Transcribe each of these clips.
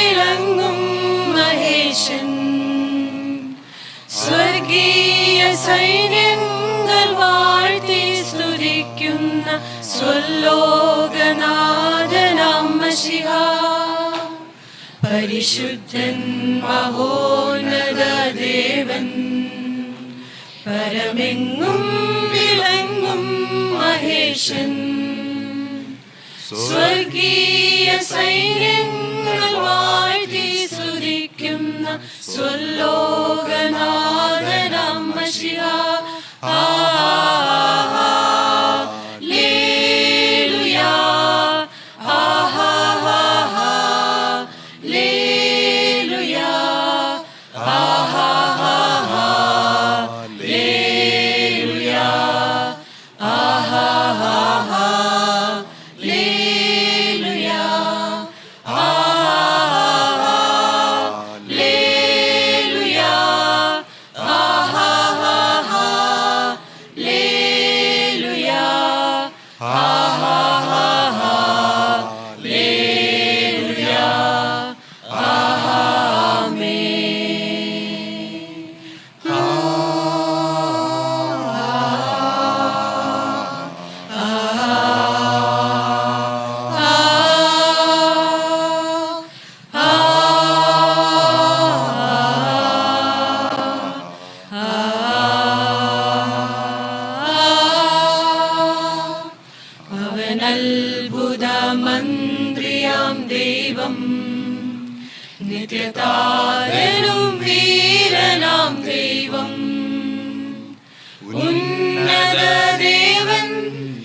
വിളങ്ങും മഹേശൻ. സ്വർഗീയ സൈന്യങ്ങൾ വാഴ്ത്തി സ്തുതിക്കുന്ന സ്വല്ലോകനാഥനാമശിഹ പരിശുദ്ധൻ മഹോന്നത ദേവൻ. പരമെങ്ങും വിളങ്ങും മഹേശൻ. സ്വർഗീയ സൈന്യങ്ങൾ to ദൈവം നിത്യതാരനും വീരനാം ദൈവം. ഉന്നത ദേവൻ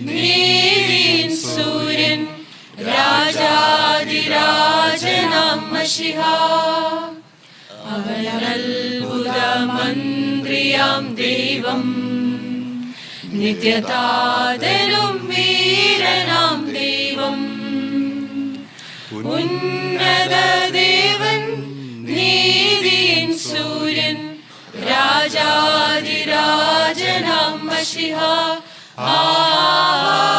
നീതിൻ സൂര്യൻ രാജാതിരാജനാം മഷിഹ. അവൻ മന്ത്രിയാം ദൈവം നിത്യതാതനും വീരനാം രാജാതിരാജനാം മഷിഹ ആഹാ